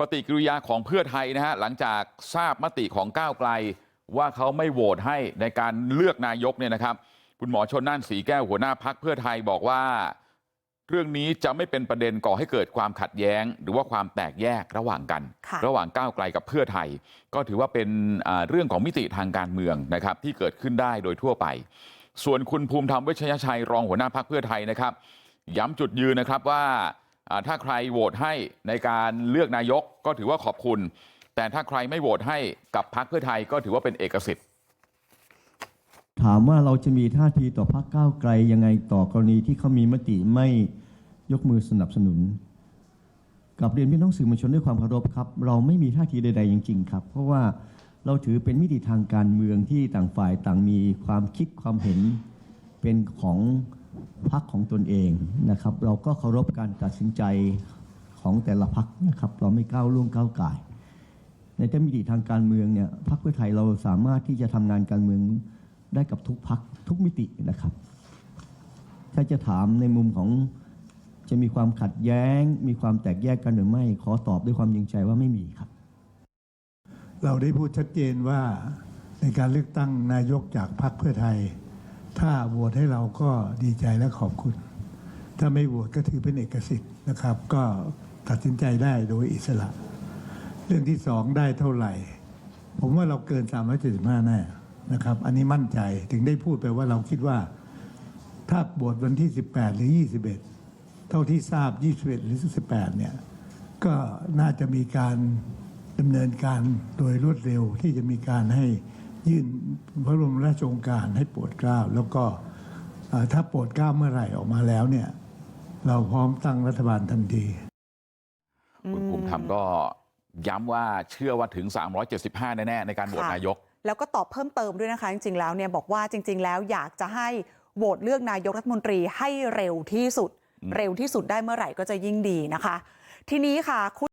ปฏิกิริยาของเพื่อไทยนะฮะหลังจากทราบมติของก้าวไกลว่าเขาไม่โหวตให้ในการเลือกนายกเนี่ยนะครับคุณหมอชนน่านสีแก้วหัวหน้าพักเพื่อไทยบอกว่าเรื่องนี้จะไม่เป็นประเด็นก่อให้เกิดความขัดแย้งหรือว่าความแตกแยกระหว่างกันค่ะระหว่างก้าวไกลกับเพื่อไทยก็ถือว่าเป็นอ่าเรื่องของมิติทางการเมืองนะครับที่เกิดขึ้นได้โดยทั่วไป ส่วนคุณภูมิธรรมเวชยชัยรองหัวหน้าพักเพื่อไทยนะครับย้ำจุดยืนนะครับว่าอ่า ถ้าใครโหวตให้ในการเลือกนายกก็ถือว่าขอบคุณแต่ถ้าใครไม่โหวตให้กับพักเพื่อไทยก็ถือว่าเป็นเอกสิทธิ์ถามว่าเราจะมีท่าทีต่อพรรคก้าวไกลยังไงต่อกรณีที่เขามีมติไม่ยกมือสนับสนุน กับเรียนพี่น้องสื่อมวลชนด้วยความเคารพครับ เราไม่มีท่าทีใด ๆ จริง ๆ ครับ เพราะว่าเราถือเป็นมิติทางการเมืองที่ต่างฝ่ายต่างมีความคิดความเห็นเป็นของ พรรคของตนเองนะครับ เราก็เคารพการตัดสินใจของแต่ละพรรคนะครับ เราไม่ก้าวล่วงก้าวไก่ายในแต่มิติทางการเมืองเนี่ยพรรคเพื่อไทยเราสามารถที่จะทำงานการเมืองได้กับทุกพรรคทุกมิตินะครับ ถ้าจะถามในมุมของจะมีความขัดแย้ง มีความแตกแยกกันหรือไม่ ขอตอบด้วยความจริงใจว่าไม่มีครับ เราได้พูดชัดเจนว่าในการเลือกตั้งนายกจากพรรคเพื่อไทย ถ้าโหวตให้เราก็ดีใจและขอบคุณ ถ้าไม่โหวตก็ถือเป็นเอกสิทธิ์นะครับ ก็ตัดสินใจได้โดยอิสระ เรื่องที่สองได้เท่าไหร่ ผมว่าเราเกิน 375 แน่นะครับ อันนี้มั่นใจถึงได้พูดไปว่าเราคิดว่า ถ้าโหวตวันที่ 18 หรือ 21 เท่าที่ทราบ 21 หรือ 18 เนี่ย ก็น่าจะมีการดำเนินการโดยรวดเร็วที่จะมีการให้ ยื่นพระบรมราชโองการให้โปรดเกล้าแล้วก็เอ่อถ้าโปรดเกล้าเมื่อไหร่ออกมาแล้วเนี่ย เราพร้อมตั้งรัฐบาลทันทีคุณภูมิธรรมก็ย้ำว่าเชื่อว่าถึง 375 แน่ๆในการโหวตค่ะนายก แล้วก็ตอบเพิ่มเติมด้วยนะคะ จริงๆแล้วเนี่ยบอกว่าจริง ๆ แล้วอยากจะให้โหวตเลือกนายกรัฐมนตรีให้เร็วที่สุด เร็วที่สุดได้เมื่อไหร่ก็จะยิ่งดีนะคะ ทีนี้ค่ะคุณ